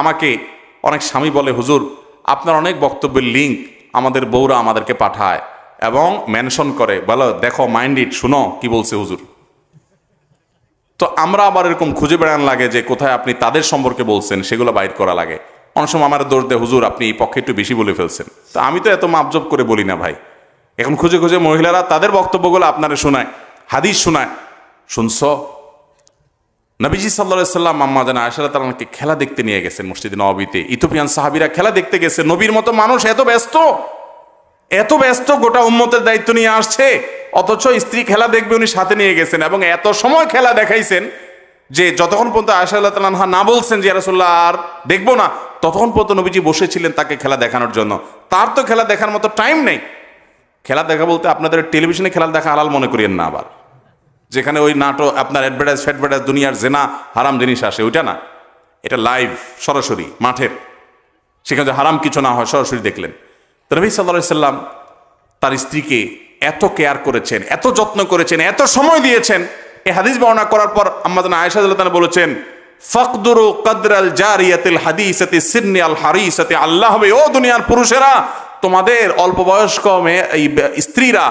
আমাকে অনেক স্বামী বলে, হুজুর, আপনার অনেক বক্তব্যের লিঙ্ক আমাদের বউরা আমাদেরকে পাঠায় এবং মেনশন করে। বলো, দেখো মাইন্ড ইট শুনো, কি বলছে হুজুর? তো আমরা আবার এরকম খুঁজে বেড়ান লাগে যে কোথায় আপনি তাদের সম্পর্কে বলছেন, সেগুলো বাইর করা লাগে। অনেক সময় আমার দোষ দেয় হুজুর, আপনি এই পক্ষে একটু বেশি বলে ফেলছেন। তো আমি তো এত মাপজব করে বলি না ভাই। এখন খুঁজে খুঁজে মহিলারা তাদের বক্তব্যগুলো আপনারা শোনায়, হাদিস শোনায়। শুনছ? নবীজি সাল্লা সাল্লাম আম্মা জানা আয়সারা তালাকে খেলা দেখতে নিয়ে গেছেন মসজিদ নবীতে ইথোপিয়ান সাহাবিরা খেলা দেখতে গেছে, নবীর মতো মানুষ এত ব্যস্ত এত ব্যস্ত গোটা উম্মতের দায়িত্ব নিয়ে আসছে, অথচ স্ত্রী খেলা দেখবে উনি সাথে নিয়ে গেছেন এবং এত সময় খেলা দেখাইছেন যে যতক্ষণ পর্যন্ত আয়সা আল্লাহ না বলছেন যে রাসুল্লাহ আর দেখব না, ততক্ষণ পর্যন্ত নবীজি বসেছিলেন তাকে খেলা দেখানোর জন্য। তার তো খেলা দেখার মতো টাইম নেই। খেলা দেখা বলতে আপনাদের টেলিভিশনে খেলা দেখা হালাল মনে করিয়েন না আবার। যেখানে ওই নাটক, আপনার অ্যাডভার্টাইজ ফ্যাডভার্টাইজ দুনিয়ার জেনা, হারাম জিনিস আসে, ওইটা না। এটা লাইভ সরাসরি, মাঠের। সেখানে হারাম কিছু না হয়, সরাসরি দেখলেন। তো নবী সাল্লাহ সাল্লাম তার স্ত্রীকে এত কেয়ার করেছেন, এত যত্ন করেছেন, এত সময় দিয়েছেন। এই হাদিস বর্ণনা করার পর আমাদের তাআলা বলেছেন, ফকদুরু কদরাল জারিয়াতিল হাদিসাতি সিন্নি আল হারিসাতি, আল্লাহ হবে, ও দুনিয়ার পুরুষেরা, তোমাদের অল্প বয়স্ক মেয়ে, এই স্ত্রীরা,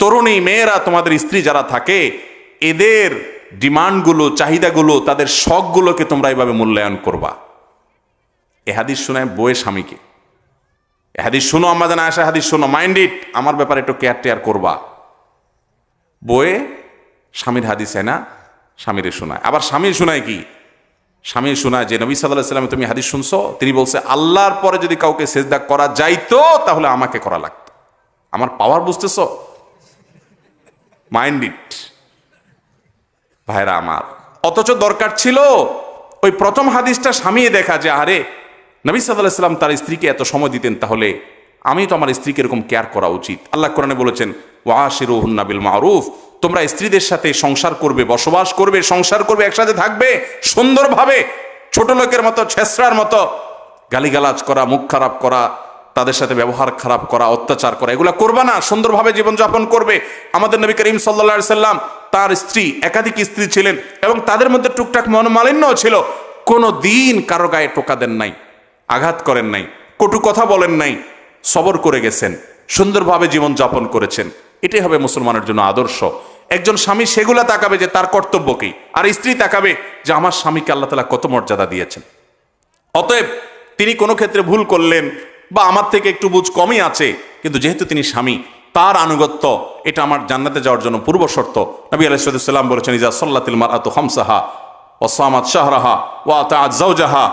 তরুণী মেয়েরা, তোমাদের স্ত্রী যারা থাকে এদের ডিমান্ডগুলো, চাহিদাগুলো, তাদের শখগুলোকে তোমরা এভাবে মূল্যায়ন করবা। এ হাদিস শোনায় বইয়ের স্বামীকে। এহাদিস হাদিস শোনো, আম্মা জানা আসা হাদিস শোনো। মাইন্ড ইট, আমার ব্যাপারে একটু কেয়ার টেয়ার করবা। বইয়ে স্বামীর হাদিস না, স্বামীরে শোনায়। আবার স্বামী শোনায় কি? স্বামী শোনায় যে, নবী সাল্লাহ সাল্লাম তুমি হাদিস শুনছো, তিনি বলছে, আল্লাহর পরে যদি কাউকে সেজদা করা যাইতো, তাহলে আমাকে করা লাগতো। আমার পাওয়ার বুঝতেছ? Mind it. ভাইরা আমার। অথচ দরকার ছিল ওই প্রথম হাদিসটা স্বামী দেখা যে, আরে, নবী সাল্লাম তার স্ত্রীকে এত সময় দিতেন, তাহলে আমি তো আমার স্ত্রীকে এরকম কেয়ার করা উচিত। আল্লাহ কোরআনে বলেছেন, ওয়াশিরুহুন্না বিল মারুফ তোমরা স্ত্রীদের সাথে সংসার করবে, বসবাস করবে, সংসার করবে, একসাথে থাকবে, সুন্দরভাবে, ছোট লোকের মতো ছেসরার মতো, গালিগালাজ করা, মুখ খারাপ করা, তাদের সাথে ব্যবহার খারাপ করা, অত্যাচার করা, এগুলো করবে না, সুন্দরভাবে জীবনযাপন করবে। আমাদের নবী করিম সাল্লা সাল্লাম তার স্ত্রী, একাধিক স্ত্রী ছিলেন এবং তাদের মধ্যে টুকটাক মনোমালিন্যও ছিল। কোনো দিন কারও গায়ে টোকা দেন নাই, আঘাত করেন নাই, কটু কথা বলেন নাই, সবর করে গেছেন, সুন্দরভাবে জীবন যাপন করেছেন। এটাই হবে মুসলমানের জন্য আদর্শ। একজন স্বামী সেগুলা তাকাবে যে তার কর্তব্য কি, আর স্ত্রী তাকাবে যে আমার স্বামীকে আল্লাহ তালা কত মর্যাদা দিয়েছেন। অতএব তিনি কোনো ক্ষেত্রে ভুল করলেন বা আমার থেকে একটু বুঝ কমই আছে, কিন্তু যেহেতু তিনি স্বামী তার আনুগত্য, এটা আমার জান্নাতে যাওয়ার জন্য পূর্ব শর্ত। নবী আলাইসাল্লাম বলেছেন ইজা সাল্লাতিল মার আত হামসাহা ও সামাত শাহরাহা ওয়া জাওজাহা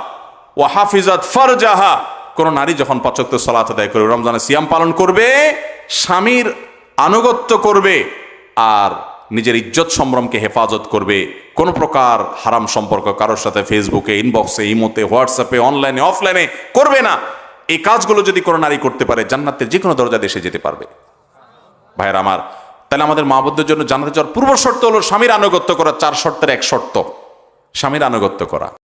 ও হাফিজাত ফারজাহা। কোন নারী যখন পাচক্ত সলাত আদায় করবে রমজানে সিয়াম পালন করবে, স্বামীর আনুগত্য করবে, আর নিজের ইজ্জত সম্ভ্রমকে হেফাজত করবে। কোনো প্রকার হারাম সম্পর্ক কারোর সাথে ফেসবুকে, ইনবক্সে, ইমোতে, হোয়াটসঅ্যাপে, অনলাইনে, অফলাইনে করবে না। এই কাজগুলো যদি কোনো নারী করতে পারে, জান্নাতের যে কোনো দরজা দেশে যেতে পারবে। ভাইয়ের আমার, তাহলে আমাদের মা বোনদের জন্য জানাতে যাওয়ার পূর্ব শর্ত হলো স্বামীর আনুগত্য করা, চার শর্তের এক শর্ত, স্বামীর আনুগত্য করা।